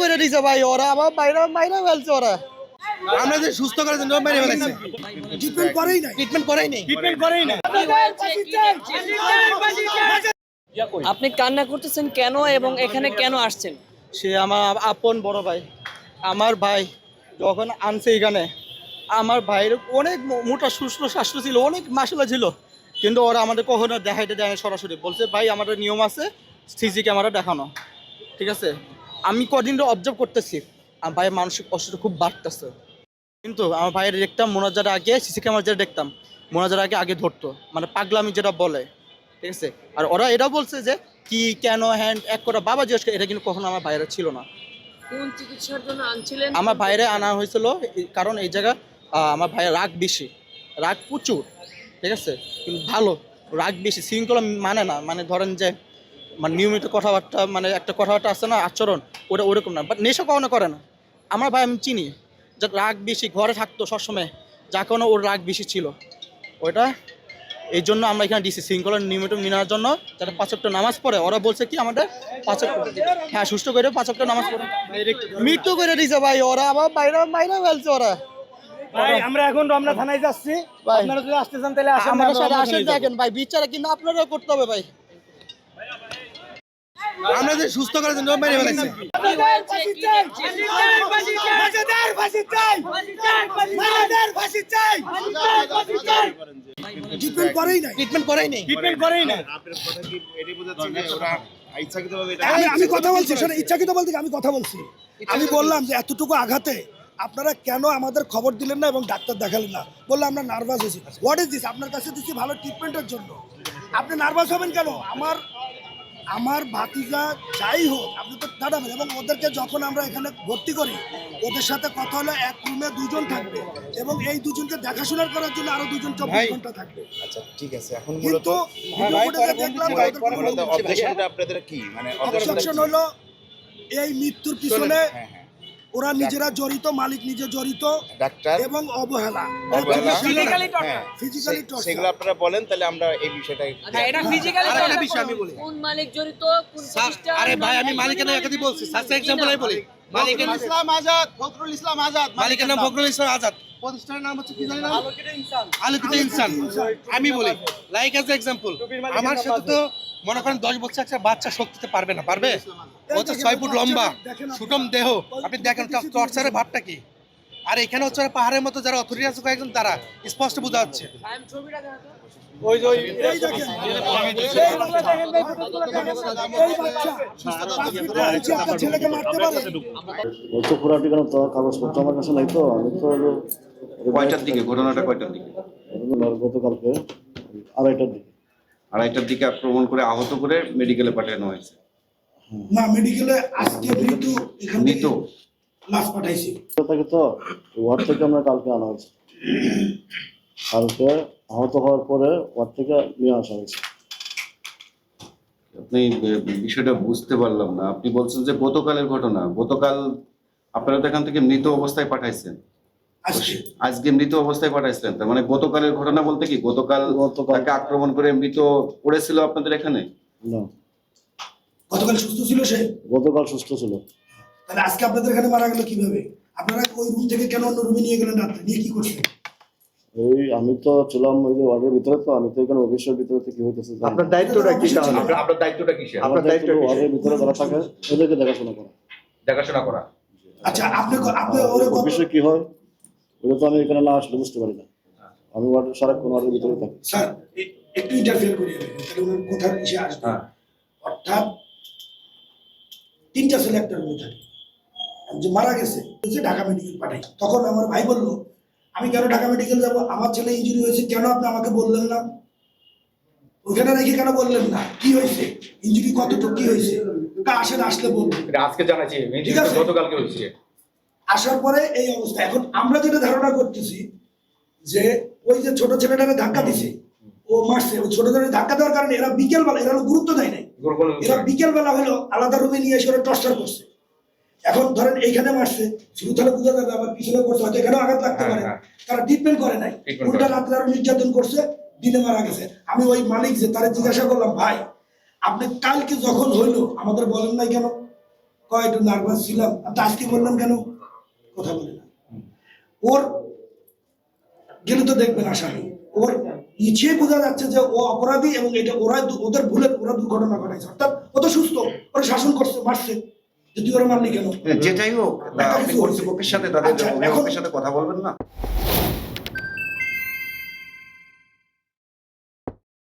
করে দিছে ভাই ওরা আমার বাইরে বাইরে ফেলছে ওরা। আমরা যে সুস্থ করার জন্য মেরে ফেলেছে। ট্রিটমেন্ট করেই নাই। ট্রিটমেন্ট করেই নেই। ট্রিটমেন্ট করেই না আপনি কান্না করতেছেন কেন এবং এখানে কেন আসছেন? সে আমার আপন বড় ভাই। আমার ভাই যখন আনছে এখানে আমার ভাইয়ের অনেক মোটা সুস্থ স্বাস্থ্য ছিল অনেক মাসালা ছিল। কিন্তু ওরা আমাদের কখনো দেখাইতে দেয় না সরাসরি। বলছে ভাই আমাদের নিয়ম আছে সিসি ক্যামেরা দেখানো। ঠিক আছে? আমি কদিন অবজার্ভ করতেছি। আমার ভাইয়ের মানসিক কষ্টটা খুব বাড়তেছে। কিন্তু আমার ভাইয়ের দেখতাম মোনাজার আগে সিসি ক্যামেরা যেটা দেখতাম মোনাজার আগে আগে ধরতো। মানে পাগলামি যেটা বলে। ঠিক আছে? আর ওরা এটা বলছে যে কি কেন হ্যান্ড এক করা বাবা জিজ্ঞেস করে, এটা কিন্তু কখনো আমার ভাইয়েরা ছিল না। কোন চিকিৎসার জন্য আনছিলেন? আমার ভাইরে আনা হয়েছিল কারণ এই জায়গা আমার ভাইয়ের রাগ বেশি। রাগ প্রচুর। ঠিক আছে? কিন্তু ভালো। রাগ বেশি। শৃঙ্খলা মানে না। মানে ধরেন যে মানে নিয়মিত কথাবার্তা মানে একটা কথাবার্তা আছে না আচরণ ওটা ওরকম না। বাট নেশা কখনো করে না। আমার ভাই আমি চিনি যে রাগ বেশি ঘরে থাকতো সবসময় যা কোনো ওর রাগ বেশি ছিল। ওইটা এই জন্য আমরা এখানে দিছি শৃঙ্খলা নিয়মিত নেওয়ার জন্য যাতে পাঁচকটা নামাজ পড়ে ওরা বলছে কি আমাদের পাঁচক হ্যাঁ সুস্থ করে পাঁচকটা নামাজ পড়ে। মৃত্যু করে দিছে ভাই ওরা আমার বাইরে বাইরে ফেলছে ওরা। ভাই আমরা এখন রমনা থানায় যাচ্ছি। আপনারা যদি আসতে চান তাহলে আসেন আমাদের সাথে আসেন দেখেন ভাই বিচারে কিন্তু আপনারা করতে হবে ভাই। আমরা যে সুস্থ করার জন্য মেরে ফেলেছে ট্রিটমেন্ট করেই নাই। ট্রিটমেন্ট করেই নেই। ট্রিটমেন্ট করেই আমি কথা বলছি শোনো ইচ্ছাকৃত বলতে আমি কথা বলছি? আমি বললাম যে এতটুকু আঘাতে আপনারা কেন আমাদের খবর দিলেন না এবং ডাক্তার দেখালেন না? বললে আমরা নার্ভাস হয়েছি। হোয়াট ইজ দিস আপনার কাছে দিচ্ছি ভালো ট্রিটমেন্টের জন্য। আপনি নার্ভাস হবেন কেন? আমার আমার ভাতিজা যাই হোক আপনি তো দাঁড়াবেন এবং ওদেরকে যখন আমরা এখানে ভর্তি করি ওদের সাথে কথা হলো এক রুমে দুজন থাকবে এবং এই দুজনকে দেখাশোনা করার জন্য আরও দুজন চব্বিশ ঘণ্টা থাকবে। আচ্ছা ঠিক আছে এখন কিন্তু দেখলাম আপনাদের কি? মানে হলো এই মৃত্যুর পিছনে ওরা নিজেরা জড়িত মালিক নিজে জড়িত ডাক্তার এবং অবহেলা। হ্যাঁ, ফিজিক্যালি সেগুলো আপনারা বলেন তাহলে আমরা এই বিষয়টা আচ্ছা এটা ফিজিক্যালি বিষয় আমি বলি। কোন মালিক জড়িত কোন আরে ভাই আমি মালিকের নাম বলছি। সাসে এক্সাম্পল আমি বলি। মালিকের ইসলাম আজাদ ফখরুল ইসলাম আজাদ মালিকের নাম ফখরুল ইসলাম আজাদ। প্রতিষ্ঠানের নাম হচ্ছে কি জানি নাম আলোকিত ইনসান। আমি বলি লাইক অ্যাজ এক্সাম্পল আমার সাথে তো মনে করেন দশ বছর একটা বাচ্চা শক্তিতে পারবে না পারবে ও ছয় ফুট লম্বা সুটম দেহ আপনি দেখেন টর্চারের ভাবটা কি আর এখানে হচ্ছে পাহাড়ের মতো যারা অথরিটি আছে কয়েকজন তারা স্পষ্ট বোঝা যাচ্ছে বলছি কাগজপত্র আমার কাছে নাই তো আমি তো কয়টার দিকে ঘটনাটা কয়টার দিকে গতকালকে আড়াইটার দিকে আড়াইটার দিকে আক্রমণ করে আহত করে মেডিকেলে পাঠানো হয়েছে। না মেডিকেলে আজকে মৃত্যু এখান মৃত লাশ পাঠাইছি। তাকে তো ওয়ার্ড থেকে আমরা কালকে আনা হয়েছে। কালকে আহত হওয়ার পরে ওয়ার্ড থেকে নিয়ে আসা হয়েছে। আপনি বিষয়টা বুঝতে পারলাম না। আপনি বলছেন যে গতকালের ঘটনা। গতকাল আপনারা তো এখান থেকে মৃত অবস্থায় পাঠাইছেন। আজকে মৃত অবস্থায় পাঠাইছিলেন তার মানে গতকালের ঘটনা বলতে কি? গতকাল তাকে আক্রমণ করে মৃত পড়েছিল আপনাদের এখানে? না। গতকাল সুস্থ ছিল সে? গতকাল সুস্থ ছিল। তাহলে আজকে আপনাদের এখানে মারা গেল কীভাবে? আপনারা ওই রুম থেকে কেন অন্য রুমে নিয়ে গেলেন রাত্রে? নিয়ে কি করছেন? এই আমি তো ছিলাম ওই যে ওয়ার্ডের ভিতরে তো আমি তো এখানে অফিসের ভিতরে থেকে কি হইতেছে আপনার দায়িত্বটা কি তাহলে? আপনার দায়িত্বটা কিসের? আমার দায়িত্ব ওয়ার্ডের ভিতরে যারা থাকে ওদেরকে দেখাশোনা করা। দেখাশোনা করা। আচ্ছা আপনি ক- আপনি ওরে অফিসে কি হয়? ওটা তো আমি এখানে না আসলে বুঝতে পারি না। আমি ওয়ার্ডের সারাক্ষণ ওয়ার্ডের ভিতরে থাকি। স্যার একটু ইন্টারফেয়ার দেবেন তাহলে ওনার কথার ইসে আসবে? হ্যাঁ। অর্থাৎ তিনটা ছেলে একটা রুমে থাকে। যে মারা গেছে যে ঢাকা মেডিকেল পাঠাই। তখন আমার ভাই বলল আমি কেন ঢাকা মেডিকেল যাব? আমার ছেলে ইঞ্জুরি হয়েছে কেন আপনি আমাকে বললেন না? ওখানে রেখে কেন বললেন না? কি হয়েছে? ইনজুরি কতটুকু কি হয়েছে? তা আসেন আসলে বলবেন আজকে জানাচ্ছি ঠিক আছে। গতকালকে হয়েছে। আসার পরে এই অবস্থা। এখন আমরা যেটা ধারণা করতেছি যে ওই যে ছোট ছেলেটাকে ধাক্কা দিছে ও মারছে। ওই ছোট ছেলে ধাক্কা দেওয়ার কারণে এরা বিকেল বেলা এরা গুরুত্ব দেয় নাই। এরা বিকেল বেলা হলো আলাদা রুমে নিয়ে এসে টর্চার করছে। এখন ধরেন এইখানে মারছে শুরু তাহলে বোঝা যাবে আবার পিছনে করছে হয়তো এখানেও আঘাত লাগতে হ্যাঁ, পারে। হ্যাঁ। তারা ট্রিটমেন্ট করে নাই। উল্টা। রাত্রে আরও নির্যাতন করছে দিনে মারা গেছে। আমি ওই মালিক যে তারা জিজ্ঞাসা করলাম ভাই আপনি কালকে যখন হইল আমাদের বলেন নাই কেন? কয় একটু নার্ভাস ছিলাম। আপনি আজকে বললাম কেন? কথা বলে না। ওর গেলে তো দেখবেন আসামি ওর ইচ্ছে বোঝা যাচ্ছে যে ও অপরাধী এবং এটা ওরা ওদের ভুলে ওরা দুর্ঘটনা ঘটাইছে। অর্থাৎ ও তো সুস্থ। ওরা শাসন করছে মারছে। যদি ওরা মারলি কেন? যেটাই হোক কর্তৃপক্ষের সাথে তাদের আচ্ছা, সাথে কথা বলবেন না?